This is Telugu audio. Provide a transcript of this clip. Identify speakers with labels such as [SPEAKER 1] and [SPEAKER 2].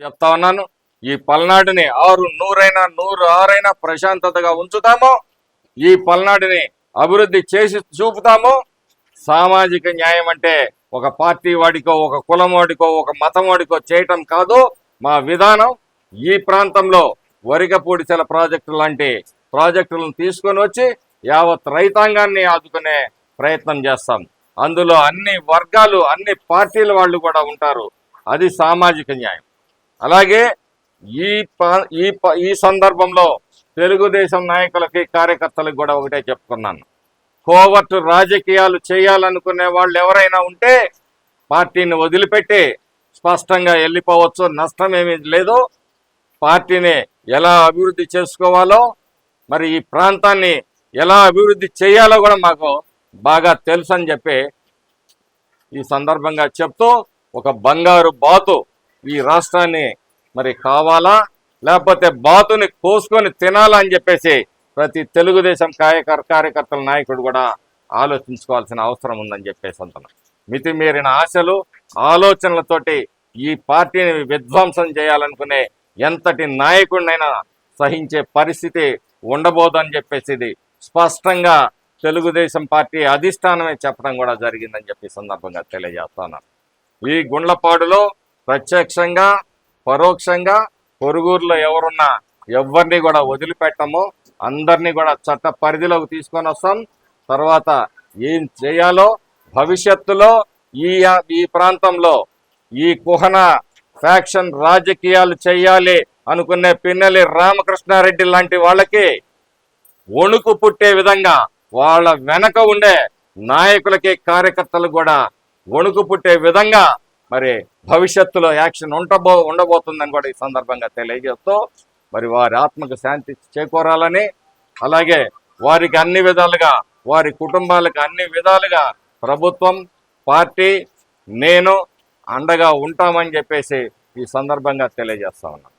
[SPEAKER 1] చెప్తా ఉన్నాను. ఈ పల్నాడుని ఆరు నూరైనా నూరు ఆరైనా ప్రశాంతతగా ఉంచుతాము. ఈ పల్నాడుని అభివృద్ధి చేసి చూపుతాము. సామాజిక న్యాయం అంటే ఒక పార్టీ వాడికో ఒక కులం వాడికో ఒక మతం వాడికో చేయటం కాదు. మా విధానం ఈ ప్రాంతంలో వరిగపూడిచెల ప్రాజెక్టు లాంటి ప్రాజెక్టులను తీసుకొని వచ్చి యావత్ రైతాంగాన్ని ఆదుకునే ప్రయత్నం చేస్తాం. అందులో అన్ని వర్గాలు అన్ని పార్టీల వాళ్ళు కూడా ఉంటారు. అది సామాజిక న్యాయం. అలాగే ఈ ఈ ప- ఈ సందర్భంలో తెలుగుదేశం నాయకులకి కార్యకర్తలకు కూడా ఒకటే చెప్పుకున్నాను కోవర్టు రాజకీయాలు చేయాలనుకునే వాళ్ళు ఎవరైనా ఉంటే పార్టీని వదిలిపెట్టి స్పష్టంగా వెళ్ళిపోవచ్చు. నష్టం ఏమీ లేదు. పార్టీని ఎలా అభివృద్ధి చేసుకోవాలో మరి ఈ ప్రాంతాన్ని ఎలా అభివృద్ధి చేయాలో కూడా మాకు బాగా తెలుసు అని చెప్పి ఈ సందర్భంగా చెప్తూ ఒక బంగారు బాతు ఈ రాష్ట్రాన్ని మరి కావాలా? లేకపోతే బాతుని కోసుకొని తినాలా అని చెప్పేసి ప్రతి తెలుగుదేశం కార్యకర్ కార్యకర్తల నాయకుడు కూడా ఆలోచించుకోవాల్సిన అవసరం ఉందని చెప్పేసి అంటున్నాను మితిమీరిన ఆశలు ఆలోచనలతోటి ఈ పార్టీని విధ్వంసం చేయాలనుకునే ఎంతటి నాయకుడినైనా సహించే పరిస్థితి ఉండబోదని చెప్పేసి ఇది స్పష్టంగా తెలుగుదేశం పార్టీ అధిష్టానమే చెప్పడం కూడా జరిగిందని చెప్పి సందర్భంగా తెలియజేస్తాను ఈ గుండ్లపాడులో ప్రత్యక్షంగా పరోక్షంగా పొరుగురులో ఎవరున్నా ఎవరిని కూడా వదిలిపెట్టము. అందరినీ కూడా చట్ట పరిధిలోకి తీసుకొని వస్తాం. తర్వాత ఏం చేయాలో భవిష్యత్తులో ఈ ఈ ప్రాంతంలో ఈ కుహన ఫ్యాక్షన్ రాజకీయాలు చేయాలి అనుకునే పిన్నెలి రామకృష్ణారెడ్డి లాంటి వాళ్ళకి వణుకు పుట్టే విధంగా వాళ్ళ వెనక ఉండే నాయకులకి కార్యకర్తలు కూడా వణుకు పుట్టే విధంగా మరి భవిష్యత్తులో యాక్షన్ ఉండబో ఉండబోతుందని కూడా ఈ సందర్భంగా తెలియజేస్తూ మరి వారి ఆత్మకు శాంతి చేకూరాలని అలాగే వారికి అన్ని విధాలుగా వారి కుటుంబాలకు అన్ని విధాలుగా ప్రభుత్వం పార్టీ నేను అండగా ఉంటామని చెప్పేసి ఈ సందర్భంగా తెలియజేస్తా ఉన్నాను